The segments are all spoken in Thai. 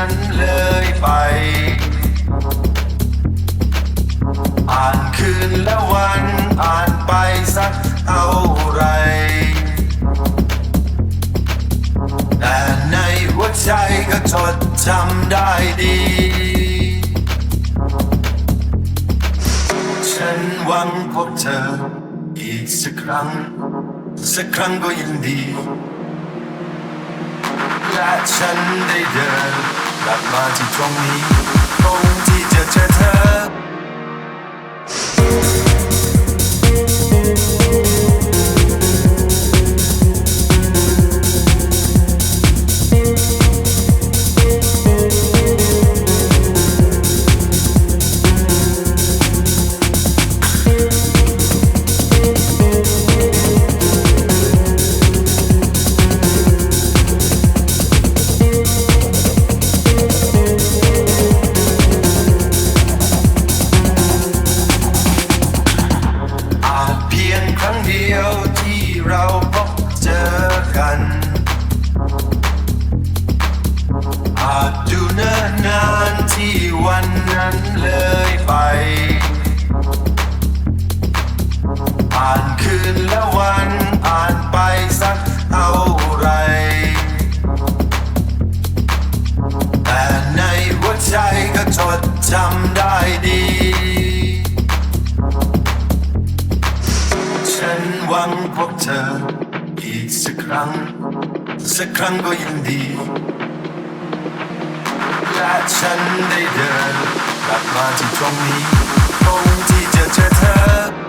ั้นเลยไป อ่านคืนและวันอ่านไปสักเท่าไร แต่ในหัวใจก็จดจำได้ดี ฉันหวังพบเธออีกสักครั้ง สักครั้งก็ยังดีและฉันได้เดิน กลับมาที่ตรงนี้คงที่จะเจอเธอ ดียวที่เราพบเจอกัน อาจดูเนิ่นนานที่วันนั้นเลย เธออีกสักครั้ง สักครั้งก็ยังดี และฉันได้เดินกลับมาที่ตรงนี้คงที่จะเจอเธอ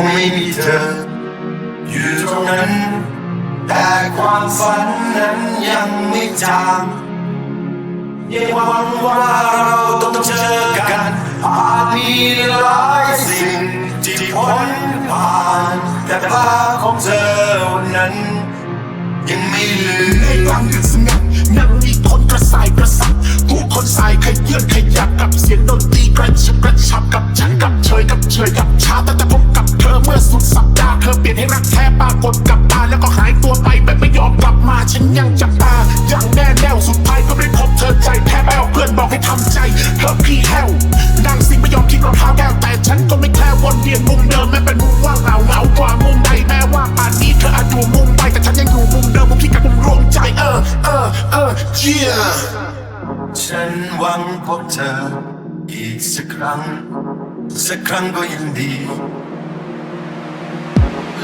งไม่มีเธอ อยู่ตรงนั้น แต่ความฝันนั้นยังไม่จางยังหวังว่าเราต้องเจอกันอาจมีหลายสิ่งที่พ้นผ่าน แต่ภาพของเธอวันนั้น ยังไม่ลืม ปรากฏกับตาแล้วก็หายตัวไปแบบไม่ยอมกลับมาฉันยังจับตายังแน่แน่วสุดท้ายก็ได้พบเธอใจแทบแป้วเพื่อนบอกให้ทำใจเธอพี่แห้วนั่งสิไม่ยอมทิ้งรองเท้าแก้วแต่ฉันก็ไม่แคล้ววนเวียนมุมเดิมแม้เป็นมุมว่างเหงาเหงากว่ามุมใดแม้ว่าป่านนี้เธออาจอยู่มุมไปแต่ฉันยังอยู่มุมเดิมมุมที่กับมุมรวมใจเออเออเออเจียฉันหวังพบเธออีกสักครั้ง สักครั้งก็ยังดี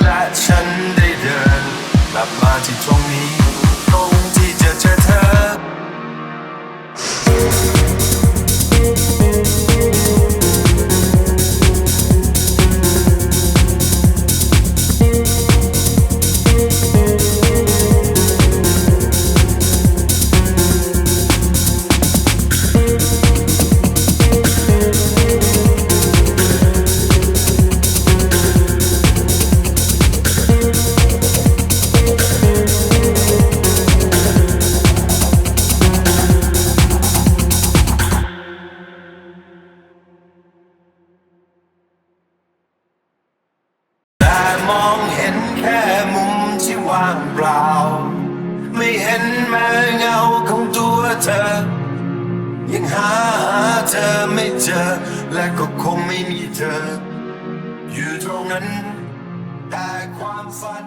และฉันได้เดินกลับมาที่ตรงนี้ เธอไม่เจอ และก็คงไม่มีเธอ อยู่ตรงนั้น แต่ความฝัน